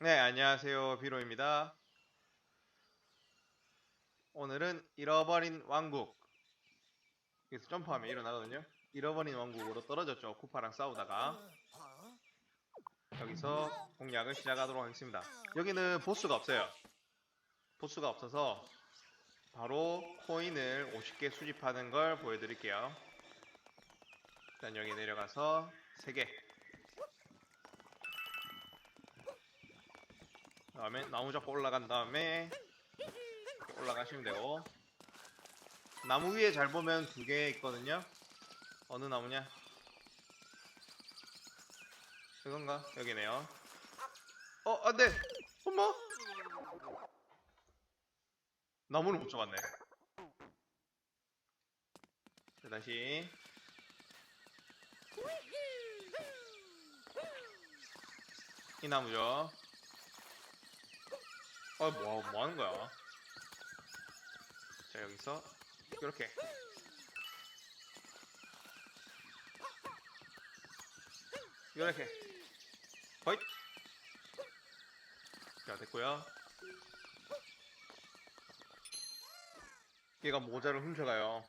네, 안녕하세요. 비로입니다. 오늘은 잃어버린 왕국. 여기서 점프하면 일어나거든요. 잃어버린 왕국으로 떨어졌죠. 쿠파랑 싸우다가. 여기서 공략을 시작하도록 하겠습니다. 여기는 보스가 없어요. 보스가 없어서 바로 코인을 50개 수집하는 걸 보여드릴게요. 일단 여기 내려가서 3개. 다음에 나무 잡고 올라간 다음에 올라가시면 되고 나무 위에 잘 보면 두 개 있거든요. 어느 나무냐? 이건가? 여기네요. 어 안돼 엄마? 나무를 못 잡았네. 자, 다시. 이 나무죠 아, 뭐, 뭐 하는 거야? 자, 여기서, 이렇게. 이렇게. 허잇! 자, 됐고요 얘가 모자를 훔쳐가요.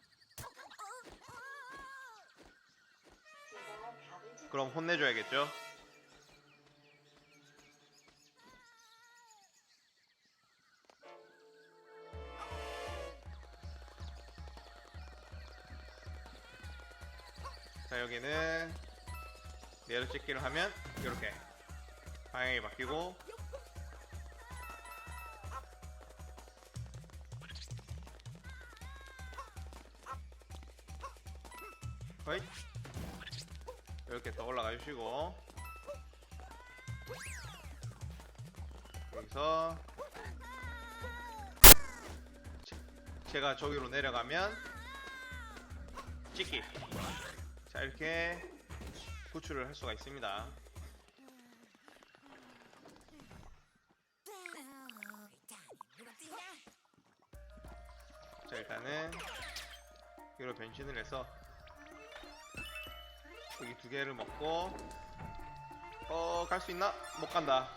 그럼 혼내줘야겠죠? 자 여기는 내려 찍기를 하면 이렇게 방향이 바뀌고 허잇. 이렇게 더 올라가 주시고 여기서 제- 제가 저기로 내려가면 찍기 자 이렇게 구출을 할 수가 있습니다. 자 일단은 여기로 변신을 해서 여기 두 개를 먹고 어 갈 수 있나? 못 간다.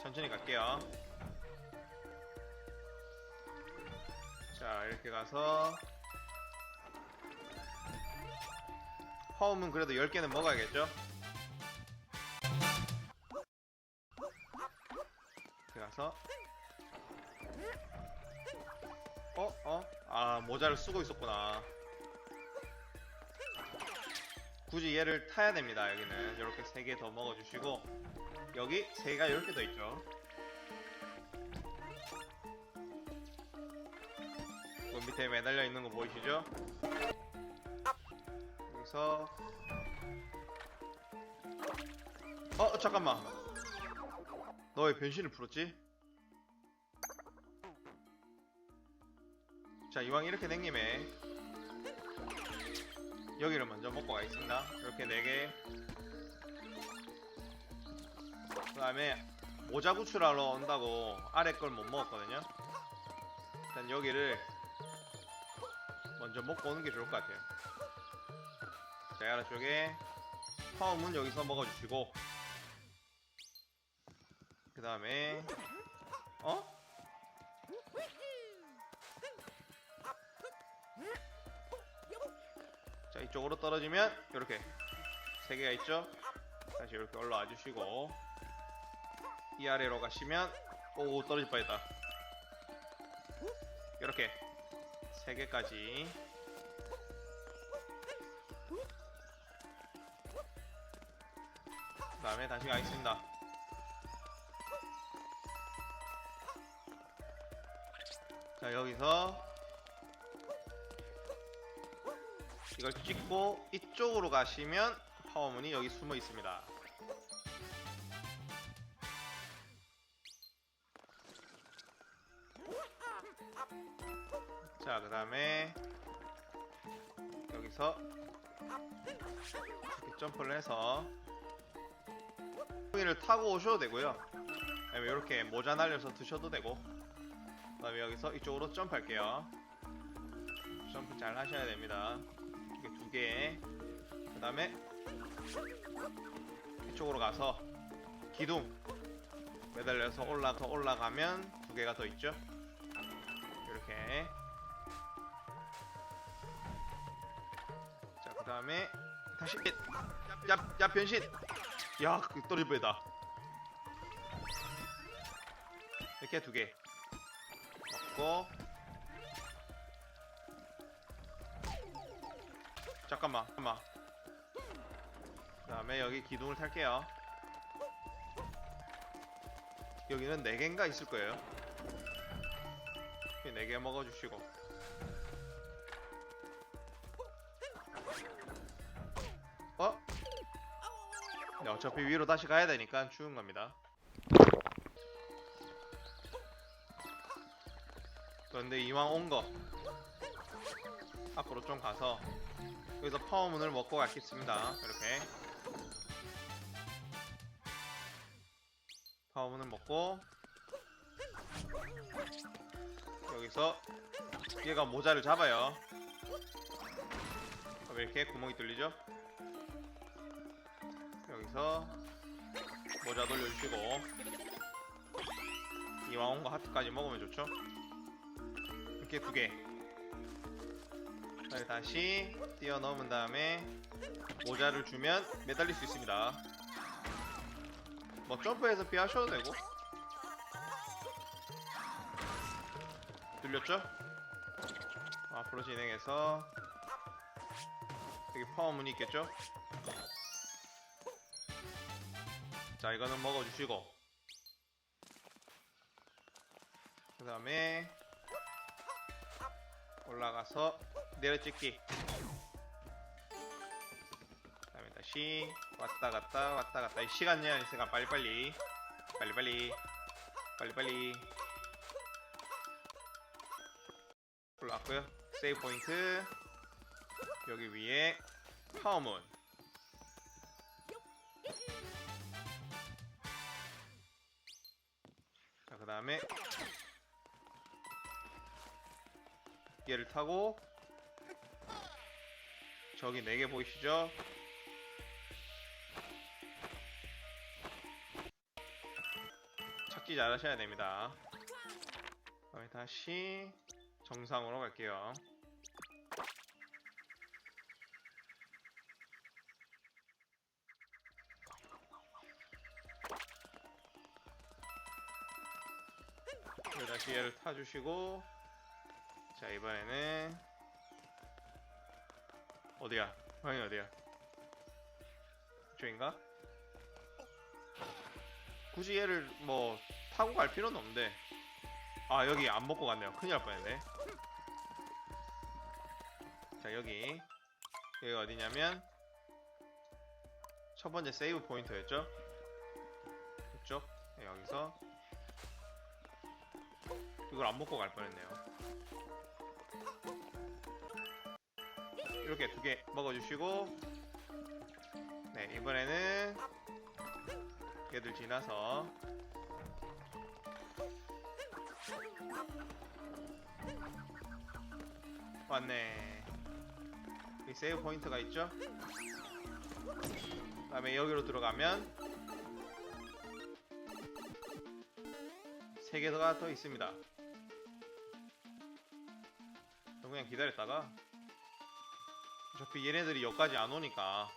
천천히 갈게요. 자 이렇게 가서 화음은 그래도 10개는 먹어야겠죠? 이렇게 가서 어? 어? 아 모자를 쓰고 있었구나 굳이 얘를 타야 됩니다 여기는 이렇게 3개 더 먹어주시고 여기 3개가 이렇게 더 있죠 그 밑에 매달려 있는 거 보이시죠? 여기서 어 잠깐만. 너 왜 변신을 풀었지? 자 이왕 이렇게 된 김에 여기를 먼저 먹고 가겠습니다. 이렇게 4개. 그 다음에 모자 구출하러 온다고 아래 걸 못 먹었거든요. 일단 여기를 먼저 먹고 오는 게 좋을 것 같아요 자 아래쪽에 파워문 여기서 먹어주시고 그 다음에 어? 자 이쪽으로 떨어지면 이렇게 세 개가 있죠? 다시 이렇게 올라와 주시고 이 아래로 가시면 오 떨어질 뻔했다. 이렇게 세 개까지 다음에 다시 가겠습니다. 자 여기서 이걸 찍고 이쪽으로 가시면 파워문이 여기 숨어 있습니다. 자 그 다음에 여기서 점프를 해서 여기를 타고 오셔도 되고요 이렇게 모자 날려서 드셔도 되고 그 다음에 여기서 이쪽으로 점프할게요 점프 잘 하셔야 됩니다 이게 두 개. 그 다음에 이쪽으로 가서 기둥 매달려서 올라가 올라가면 두 개가 더 있죠. 이렇게. 자, 그 다음에 다시 야, 야, 야 변신. 야, 그 떨어지다. 이렇게 두 개. 먹고. 잠깐만, 잠깐만. 그 다음에 여기 기둥을 탈게요. 여기는 4개인가 있을 거예요. 4개 먹어주시고. 어? 네, 어차피 위로 다시 가야 되니까 추운 겁니다. 그런데 이왕 온 거 앞으로 좀 가서 여기서 파워문을 먹고 가겠습니다. 이렇게 파워문을 먹고 여기서 얘가 모자를 잡아요. 그럼 이렇게 구멍이 뚫리죠? 여기서 모자 돌려주시고 이왕 온거 하트까지 먹으면 좋죠? 이렇게 두 개. 자, 다시 뛰어 넣은 다음에 모자를 주면 매달릴 수 있습니다. 뭐 점프해서 피하셔도 되고. 뚫렸죠? 앞으로 진행해서 여기 파워 문이 있겠죠? 자 이거는 먹어주시고. 그 다음에 올라가서 내려찍기. 그 다음에 다시 왔다 갔다 왔다 갔다. 이 시간 제한 있으니까 빨리빨리. 빨리빨리. 빨리빨리. 올라왔고요. 세이브 포인트. 여기 위에 파워문 다음에 얘를 타고 저기 4개 보이시죠? 찾기 잘 하셔야 됩니다. 그다음에 다시 정상으로 갈게요. 그리고 다시 얘를 타주시고 자 이번에는 어디야? 방이 어디야? 이쪽인가? 굳이 얘를 뭐 타고 갈 필요는 없는데. 아 여기 안 먹고 갔네요. 큰일 날 뻔했네. 자 여기. 여기 어디냐면 첫 번째 세이브 포인트였죠? 이쪽? 네, 여기서 이걸 안 먹고 갈 뻔했네요. 이렇게 두 개 먹어주시고 네 이번에는 얘들 지나서 왔네. 여기 세이브 포인트가 있죠? 그 다음에 여기로 들어가면 세 개가 더 있습니다 그냥 기다렸다가. 어차피 얘네들이 여기까지 안 오니까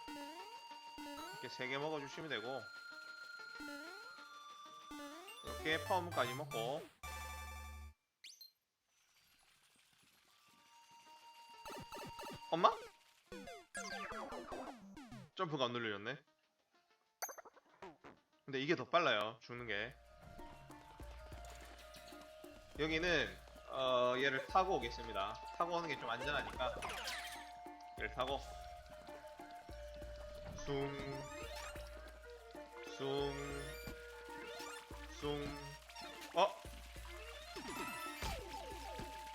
이렇게 세 개 먹어주시면 되고. 이렇게 파워문까지 먹고. 엄마? 점프가 안 눌려졌네. 근데 이게 더 빨라요 죽는 게. 여기는 어, 얘를 타고 오겠습니다. 타고 오는 게 좀 안전하니까. 얘를 타고. 숭, 숭, 숭, 어?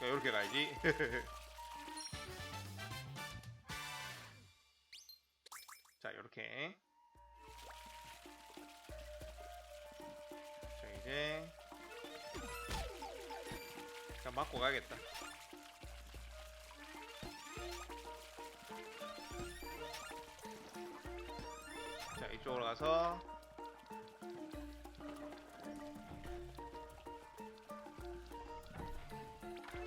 이렇게 가야지. 자, 이렇게. 자, 이제 그냥 맞고 가야겠다. 자 이쪽으로 가서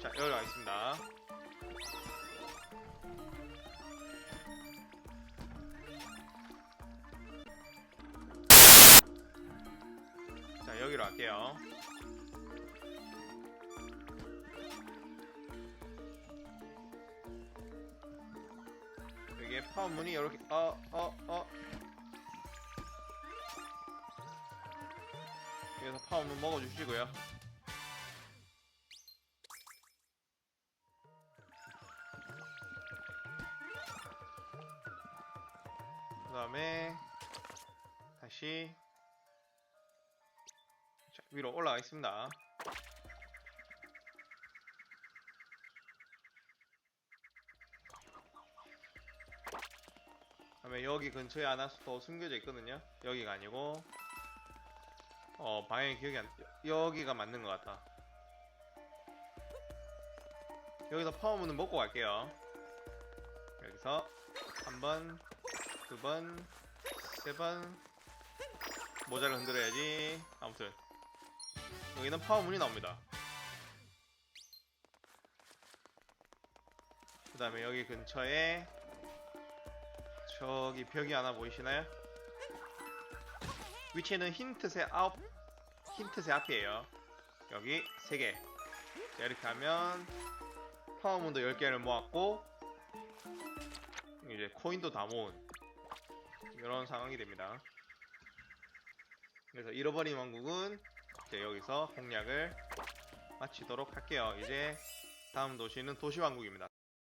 자 여기 가 있습니다. 자 여기로 갈게요. 여기에 파워문이 이렇게 어 어어 여기서 파워문 먹어주시고요. 그 다음에 다시 자, 위로 올라가겠습니다. 그다음에 여기 근처에 더 숨겨져 있거든요. 여기가 아니고 어 방향이 기억이 안 여- 여기가 맞는 것 같다. 여기서 파워문은 먹고 갈게요. 여기서 한 번, 두 번, 세번 모자를 흔들어야지. 아무튼 여기는 파워문이 나옵니다. 그 다음에 여기 근처에 저기 벽이 하나 보이시나요? 위치는 힌트색 아홉 힌트색 앞이에요. 여기 세 개. 자, 이렇게 하면 파워문도 10개를 모았고 이제 코인도 다 모은 이런 상황이 됩니다. 그래서 잃어버린 왕국은 이제 여기서 공략을 마치도록 할게요. 이제 다음 도시는 도시 왕국입니다.